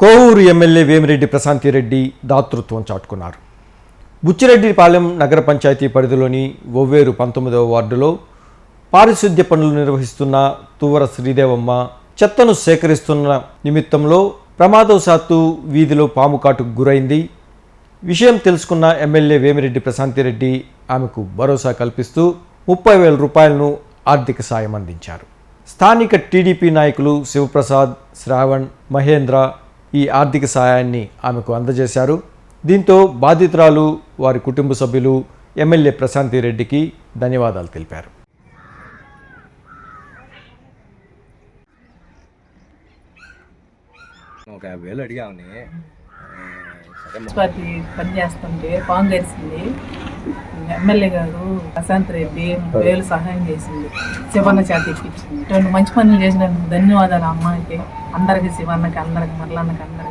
Kovur MLA Vemireddy Prashanti Reddy దాతృత్వం చాటుకున్నారు. బుచ్చిరెడ్డిపాలెం నగర పంచాయతీ పరిధిలోని ఒవ్వేరు పంతొమ్మిదవ వార్డులో పారిశుద్ధ్య పనులు నిర్వహిస్తున్న తువర శ్రీదేవమ్మ చెత్తను సేకరిస్తున్న నిమిత్తంలో ప్రమాదవశాత్తు వీధిలో పాము కాటుకు గురైంది. విషయం తెలుసుకున్న ఎమ్మెల్యే వేమిరెడ్డి ప్రశాంతిరెడ్డి ఆమెకు భరోసా కల్పిస్తూ ముప్పై వేల రూపాయలను ఆర్థిక సాయం అందించారు. స్థానిక టీడీపీ నాయకులు శివప్రసాద్ శ్రావణ్ మహేంద్ర ఈ ఆర్థిక సాయాన్ని ఆమెకు అందజేశారు. దీంతో బాధితురాలు వారి కుటుంబ సభ్యులు ఎమ్మెల్యే ప్రశాంతిరెడ్డికి ధన్యవాదాలు తెలిపారు. ఒక యాభై వేలు అడిగామని పని చేస్తుంటే పాము ఎమ్మెల్యే గారు ప్రశాంత్ రెడ్డి వేలు సహాయం చేసింది. శివన్న చేత ఇప్పించింది. ఇటువంటి మంచి పనులు చేసినందుకు ధన్యవాదాలు అమ్మాయికి. అందరికి శివన్నకి అందరికి మరలన్నకి అందరికి.